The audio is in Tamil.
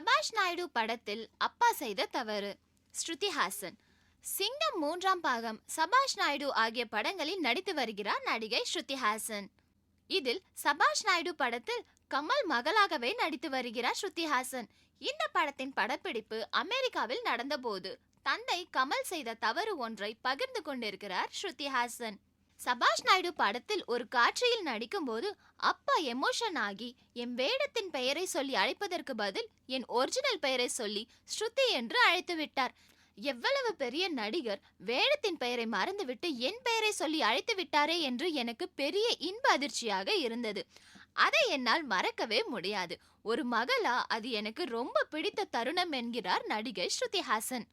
சபாஷ் நாயுடு படத்தில் அப்பா செய்த தவறு. ஸ்ருதி ஹாசன். சிங்கம் மூன்றாம் பாகம். சபாஷ் நாயுடு ஆகிய படங்களில் நடித்து வருகிறார் நடிகை ஸ்ருதி ஹாசன். இதில் சபாஷ் நாயுடு படத்தில் கமல் மகளாகவே நடித்து வருகிறார் ஸ்ருதி ஹாசன். இந்த படத்தின் படப்பிடிப்பு அமெரிக்காவில் நடந்தபோது தந்தை கமல் செய்த தவறு ஒன்றை பகிர்ந்து கொண்டிருக்கிறார் ஸ்ருதி ஹாசன். சபாஷ் நாயுடு படத்தில் ஒரு காட்சியில் நடிக்கும்போது அப்பா எமோஷன் ஆகி என் வேடத்தின் பெயரை சொல்லி அழைப்பதற்கு பதில் என் ஒரிஜினல் பெயரை சொல்லி ஸ்ருதி என்று அழைத்து விட்டார். எவ்வளவு பெரிய நடிகர் வேடத்தின் பெயரை மறந்துவிட்டு என் பெயரை சொல்லி அழைத்து விட்டாரே என்று எனக்கு பெரிய இன்ப அதிர்ச்சியாக இருந்தது. அதை என்னால் மறக்கவே முடியாது. ஒரு மகளா அது எனக்கு ரொம்ப பிடித்த தருணம் என்கிறார் நடிகை ஸ்ருதி ஹாசன்.